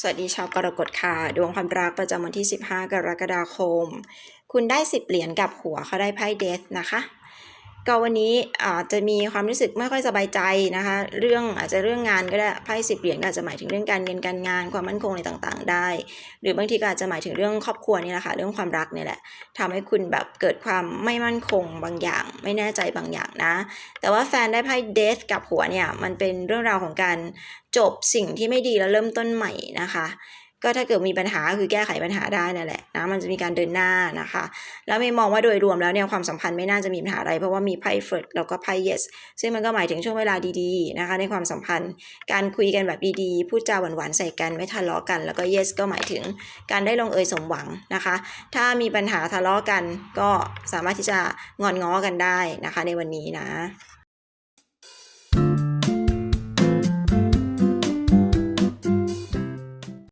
สวัสดีชาวกรกฎค่ะ ดวงความรักประจำวันที่ 15 กรกฎาคม คุณได้10เหรียญกับหัวเขาได้ไพ่เดธนะคะ ก็วันนี้อาจจะมีความรู้สึกไม่ค่อยสบายใจนะคะ เรื่องอาจจะเรื่องงานก็ได้ไพ่สิบเหรียญก็อาจจะหมายถึงเรื่องการเงินการงานความมั่นคงอะไรต่างๆ ได้ หรือบางทีก็อาจจะหมายถึงเรื่องครอบครัวนี่แหละค่ะเรื่องความรักนี่แหละทำให้คุณแบบเกิดความไม่มั่นคงบางอย่าง ไม่แน่ใจบางอย่างนะ แต่ว่าแฟนได้ไพ่เดธกับหัวเนี่ยมันเป็นเรื่องราวของการจบสิ่งที่ไม่ดีแล้วเริ่มต้นใหม่นะคะ ก็ถ้าเกิดมีปัญหาคือแก้ไขปัญหาได้นั่นแหละนะมันจะมีการเดินหน้านะคะ แล้วไม่มองว่าโดยรวมแล้วเนี่ยความสัมพันธ์ไม่น่าจะมีปัญหาอะไร เพราะว่ามีไพ่เฟิร์แล้วก็ไพ่ yes ซึ่งมันก็หมายถึงช่วงเวลาดีๆนะคะ ในความสัมพันธ์การคุยกันแบบดีๆพูดจาหวานๆใส่กันไม่ทะเลาะกัน แล้วก็ yes ก็หมายถึงการได้ลงเอยสมหวังนะคะ ถ้ามีปัญหาทะเลาะกันก็สามารถที่จะงอนง้อกันได้นะคะในวันนี้นะ